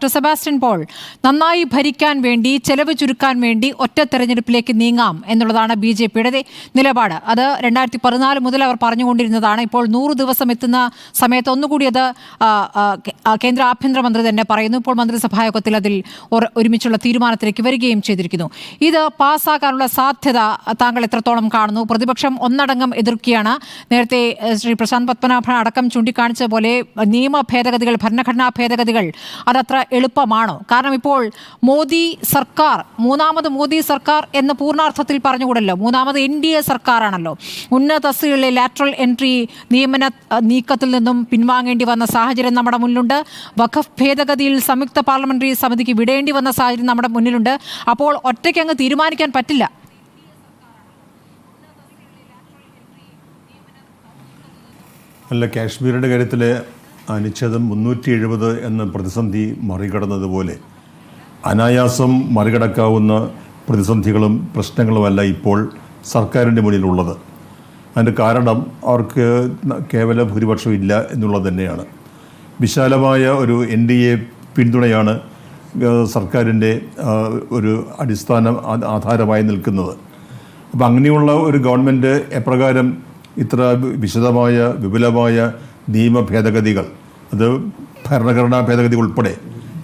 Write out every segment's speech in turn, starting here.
Doctor Sebastian Paul നന്നായി ഭരിക്കാൻ വേണ്ടി ചെലവ് ചുരുക്കാൻ വേണ്ടി ഒറ്റ തെരഞ്ഞെടുപ്പിലേക്ക് നീങ്ങാം എന്നുള്ളതാണ് ബി ജെ പിയുടെ നിലപാട്. അത് രണ്ടായിരത്തി പതിനാല് മുതൽ അവർ പറഞ്ഞുകൊണ്ടിരുന്നതാണ്. ഇപ്പോൾ നൂറ് ദിവസം എത്തുന്ന സമയത്ത് ഒന്നുകൂടി അത് കേന്ദ്ര ആഭ്യന്തരമന്ത്രി തന്നെ പറയുന്നു. ഇപ്പോൾ മന്ത്രിസഭാ യോഗത്തിൽ അതിൽ ഒരുമിച്ചുള്ള തീരുമാനത്തിലേക്ക് വരികയും ചെയ്തിരിക്കുന്നു. ഇത് പാസ്സാക്കാനുള്ള സാധ്യത താങ്കൾ എത്രത്തോളം കാണുന്നു? പ്രതിപക്ഷം ഒന്നടങ്കം എതിർക്കുകയാണ്. നേരത്തെ ശ്രീ പ്രശാന്ത് പത്മനാഭൻ അടക്കം ചൂണ്ടിക്കാണിച്ച പോലെ നിയമ ഭേദഗതികൾ ഭരണഘടനാ ഭേദഗതികൾ അതത്ര എളുപ്പമാണോ? കാരണം ഇപ്പോൾ മോദി സർക്കാർ മൂന്നാമത് മോദി സർക്കാർ എന്ന് പൂർണാർത്ഥത്തിൽ പറഞ്ഞുകൂടല്ലോ. മൂന്നാമത് എൻ ഡി എ സർക്കാരാണല്ലോ. ഉന്നത തസ്തികളിലെ ലാറ്ററൽ എൻട്രി നിയമന നീക്കത്തിൽ നിന്നും പിൻവാങ്ങേണ്ടി വന്ന സാഹചര്യം നമ്മുടെ മുന്നിലുണ്ട്. വഖഫ് ഭേദഗതിയിൽ സംയുക്ത പാർലമെന്ററി സമിതിക്ക് വിടേണ്ടി വന്ന സാഹചര്യം നമ്മുടെ മുന്നിലുണ്ട്. അപ്പോൾ ഒറ്റയ്ക്ക് അങ്ങ് തീരുമാനിക്കാൻ പറ്റില്ല. അല്ല കാശ്മീരിന്റെ കാര്യത്തിലെ അനുച്ഛേദം മുന്നൂറ്റി എഴുപത് എന്ന പ്രതിസന്ധി മറികടന്നതുപോലെ അനായാസം മറികടക്കാവുന്ന പ്രതിസന്ധികളും പ്രശ്നങ്ങളുമല്ല ഇപ്പോൾ സർക്കാരിന്റെ മുന്നിലുള്ളത്. അതിന്റെ കാരണം അവർക്ക് കേവല ഭൂരിപക്ഷം ഇല്ല എന്നുള്ളത് തന്നെയാണ്. വിശാലമായ ഒരു എൻ ഡി എ പിന്തുണയാണ് സർക്കാരിന്റെ ഒരു അടിസ്ഥാന ആധാരമായി നിൽക്കുന്നത്. അപ്പം അങ്ങനെയുള്ള ഒരു ഗവൺമെന്റ് എപ്രകാരം ഇത്ര വിശദമായ വിപുലമായ നിയമ ഭേദഗതികൾ അത് ഭരണഘടനാ ഭേദഗതി ഉൾപ്പെടെ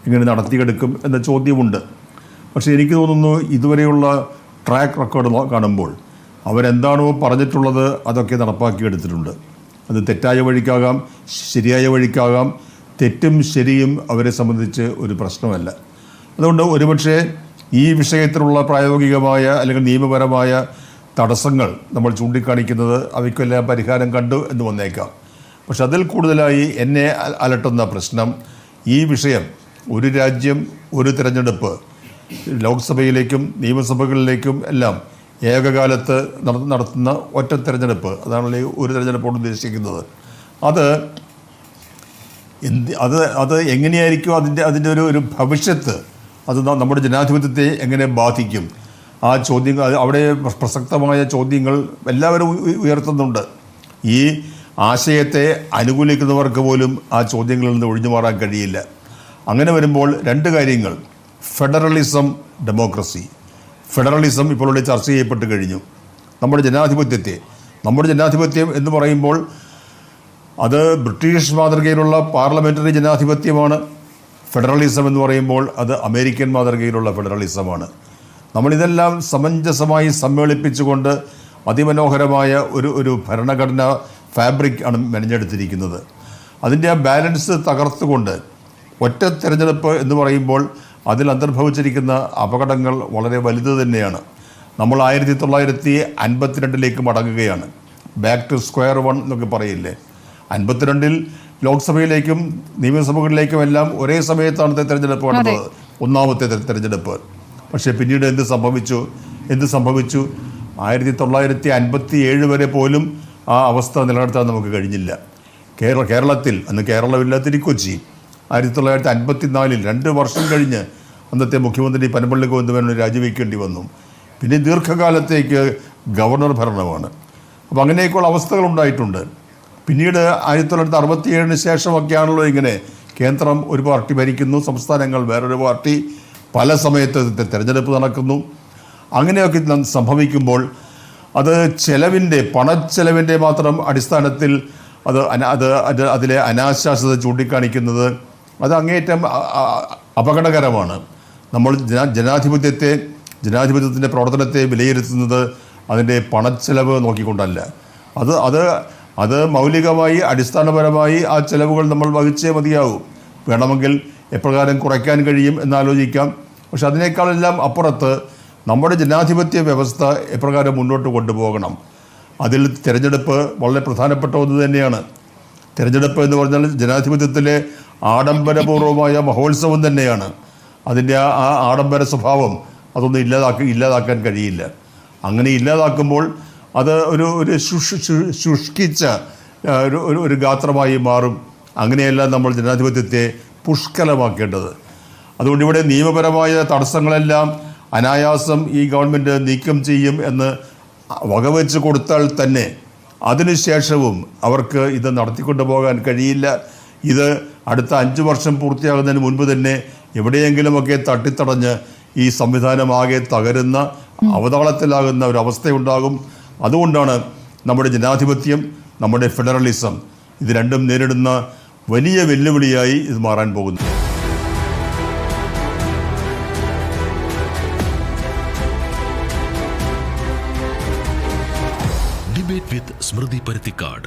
ഇങ്ങനെ നടത്തിയെടുക്കും എന്ന ചോദ്യമുണ്ട്. പക്ഷേ എനിക്ക് തോന്നുന്നു ഇതുവരെയുള്ള ട്രാക്ക് റെക്കോർഡ് കാണുമ്പോൾ അവരെന്താണോ പറഞ്ഞിട്ടുള്ളത് അതൊക്കെ നടപ്പാക്കിയെടുത്തിട്ടുണ്ട്. അത് തെറ്റായ വഴിക്കാകാം ശരിയായ വഴിക്കാകാം തെറ്റും ശരിയും അവരെ സംബന്ധിച്ച് ഒരു പ്രശ്നമല്ല. അതുകൊണ്ട് ഒരുപക്ഷെ ഈ വിഷയത്തിലുള്ള പ്രായോഗികമായ അല്ലെങ്കിൽ നിയമപരമായ തടസ്സങ്ങൾ നമ്മൾ ചൂണ്ടിക്കാണിക്കുന്നത് അവയ്ക്കെല്ലാം പരിഹാരം കണ്ടു എന്ന് വന്നേക്കാം. പക്ഷെ അതിൽ കൂടുതലായി എന്നെ അലട്ടുന്ന പ്രശ്നം ഈ വിഷയം ഒരു രാജ്യം ഒരു തിരഞ്ഞെടുപ്പ് ലോക്സഭയിലേക്കും നിയമസഭകളിലേക്കും എല്ലാം ഏകകാലത്ത് നട- നടത്തുന്ന ഒറ്റ തിരഞ്ഞെടുപ്പ് അതാണല്ലോ ഒരു തിരഞ്ഞെടുപ്പോട് ഉദ്ദേശിക്കുന്നത്. അത് എന്ത് അത് അത് എങ്ങനെയായിരിക്കും അതിന്റെ അതിന്റെ ഒരു ഒരു ഭവിഷ്യത്ത്? അത് നമ്മുടെ ജനാധിപത്യത്തെ എങ്ങനെ ബാധിക്കും? ആ ചോദ്യങ്ങൾ അവിടെ പ്രസക്തമായ ചോദ്യങ്ങൾ എല്ലാവരും ഉയർത്തുന്നുണ്ട്. ഈ ആശയത്തെ അനുകൂലിക്കുന്നവർക്ക് പോലും ആ ചോദ്യങ്ങളിൽ നിന്ന് ഒഴിഞ്ഞു മാറാൻ കഴിയില്ല. അങ്ങനെ വരുമ്പോൾ രണ്ട് കാര്യങ്ങൾ. Federalism democracy. ഫെഡറലിസം ഇപ്പോൾ ഇവിടെ ചർച്ച ചെയ്യപ്പെട്ട് കഴിഞ്ഞു. നമ്മുടെ ജനാധിപത്യത്തെ. നമ്മുടെ ജനാധിപത്യം എന്ന് പറയുമ്പോൾ അത് ബ്രിട്ടീഷ് മാതൃകയിലുള്ള പാർലമെന്ററി ജനാധിപത്യമാണ്. ഫെഡറലിസം എന്ന് പറയുമ്പോൾ അത് അമേരിക്കൻ മാതൃകയിലുള്ള ഫെഡറലിസമാണ്. നമ്മളിതെല്ലാം സമഞ്ജസമായി സമ്മേളിപ്പിച്ചുകൊണ്ട് അതിമനോഹരമായ ഒരു ഒരു ഭരണഘടന ഫാബ്രിക് ആണ് മെനഞ്ഞെടുത്തിരിക്കുന്നത്. അതിന്റെ ആ ബാലൻസ് തകർത്തുകൊണ്ട് ഒറ്റ തിരഞ്ഞെടുപ്പ് എന്ന് പറയുമ്പോൾ അതിൽ അന്തർഭവിച്ചിരിക്കുന്ന അപകടങ്ങൾ വളരെ വലുത് തന്നെയാണ്. നമ്മൾ ആയിരത്തി തൊള്ളായിരത്തി അൻപത്തിരണ്ടിലേക്ക് മടങ്ങുകയാണ്. ബാക്ക് ടു സ്ക്വയർ വൺ എന്നൊക്കെ പറയില്ലേ? അൻപത്തിരണ്ടിൽ ലോക്സഭയിലേക്കും നിയമസഭകളിലേക്കും എല്ലാം ഒരേ സമയത്താണ് തിരഞ്ഞെടുപ്പ് നടന്നത്. ഒന്നാമത്തെ തെരഞ്ഞെടുപ്പ്. പക്ഷേ പിന്നീട് എന്ത് സംഭവിച്ചു? എന്ത് സംഭവിച്ചു? ആയിരത്തി തൊള്ളായിരത്തി അൻപത്തി ഏഴ് വരെ പോലും ആ അവസ്ഥ നിലനിർത്താൻ നമുക്ക് കഴിഞ്ഞില്ല. കേരള കേരളത്തിൽ അന്ന് കേരളമില്ല കൊച്ചി. ആയിരത്തി തൊള്ളായിരത്തി അൻപത്തി നാലിൽ രണ്ട് വർഷം കഴിഞ്ഞ് അന്നത്തെ മുഖ്യമന്ത്രി പനമ്പള്ളി ഗോവിന്ദമേനോൻ രാജിവെക്കേണ്ടി വന്നു. പിന്നെ ദീർഘകാലത്തേക്ക് ഗവർണർ ഭരണമാണ്. അപ്പോൾ അങ്ങനെയൊക്കെയുള്ള അവസ്ഥകൾ ഉണ്ടായിട്ടുണ്ട്. പിന്നീട് ആയിരത്തി തൊള്ളായിരത്തി അറുപത്തി ഏഴിന് ശേഷമൊക്കെയാണല്ലോ ഇങ്ങനെ കേന്ദ്രം ഒരു പാർട്ടി ഭരിക്കുന്നു സംസ്ഥാനങ്ങൾ വേറൊരു പാർട്ടി. പല സമയത്ത് തിരഞ്ഞെടുപ്പ് നടക്കുന്നു. അങ്ങനെയൊക്കെ സംഭവിക്കുമ്പോൾ അത് ചെലവിന്റെ പണച്ചെലവിന്റെ മാത്രം അടിസ്ഥാനത്തിൽ അത് അത് അത് അതിലെ അനാശാസ്യത ചൂണ്ടിക്കാണിക്കുന്നത് അത് അങ്ങേയറ്റം അപകടകരമാണ്. നമ്മൾ ജനാ ജനാധിപത്യത്തെ ജനാധിപത്യത്തിന്റെ പ്രവർത്തനത്തെ വിലയിരുത്തുന്നത് അതിന്റെ പണച്ചെലവ് നോക്കിക്കൊണ്ടല്ല. അത് അത് അത് മൗലികമായി അടിസ്ഥാനപരമായി ആ ചെലവുകൾ നമ്മൾ വഹിച്ചേ മതിയാവും. വേണമെങ്കിൽ എപ്രകാരം കുറയ്ക്കാൻ കഴിയും എന്നാലോചിക്കാം പക്ഷെ അതിനേക്കാളെല്ലാം അപ്പുറത്ത് നമ്മുടെ ജനാധിപത്യ വ്യവസ്ഥ എപ്രകാരം മുന്നോട്ട് കൊണ്ടുപോകണം? അതിൽ തിരഞ്ഞെടുപ്പ് വളരെ പ്രധാനപ്പെട്ട ഒന്ന് തന്നെയാണ്. തിരഞ്ഞെടുപ്പ് എന്ന് പറഞ്ഞാൽ ജനാധിപത്യത്തിലെ ആഡംബരപൂർവമായ മഹോത്സവം തന്നെയാണ്. അതിന്റെ ആ ആഡംബര സ്വഭാവം അതൊന്നും ഇല്ലാതാക്കി ഇല്ലാതാക്കാൻ കഴിയില്ല. അങ്ങനെ ഇല്ലാതാക്കുമ്പോൾ അത് ഒരു ഒരു ശുഷ്കിച്ച ഒരു ഒരു ഗാത്രമായി മാറും. അങ്ങനെയല്ല നമ്മൾ ജനാധിപത്യത്തെ പുഷ്കലമാക്കേണ്ടത്. അതുകൊണ്ട് ഇവിടെ നിയമപരമായ തടസ്സങ്ങളെല്ലാം അനായാസം ഈ ഗവൺമെന്റ് നീക്കം ചെയ്യും എന്ന് വകവെച്ച് കൊടുത്താൽ തന്നെ അതിനുശേഷവും അവർക്ക് ഇത് നടത്തിക്കൊണ്ടു പോകാൻ കഴിയില്ല. ഇത് അടുത്ത അഞ്ച് വർഷം പൂർത്തിയാകുന്നതിന് മുൻപ് തന്നെ എവിടെയെങ്കിലുമൊക്കെ തട്ടിത്തടഞ്ഞ് ഈ സംവിധാനമാകെ തകരുന്ന അവതാളത്തിലാകുന്ന ഒരു അവസ്ഥയുണ്ടാകും. അതുകൊണ്ടാണ് നമ്മുടെ ജനാധിപത്യം നമ്മുടെ ഫെഡറലിസം ഇത് രണ്ടും നേരിടുന്ന വലിയ വെല്ലുവിളിയായി ഇത് മാറാൻ പോകുന്നു ഡിബേറ്റ് വിത്ത് സ്മൃതി പരുത്തിക്കാട്.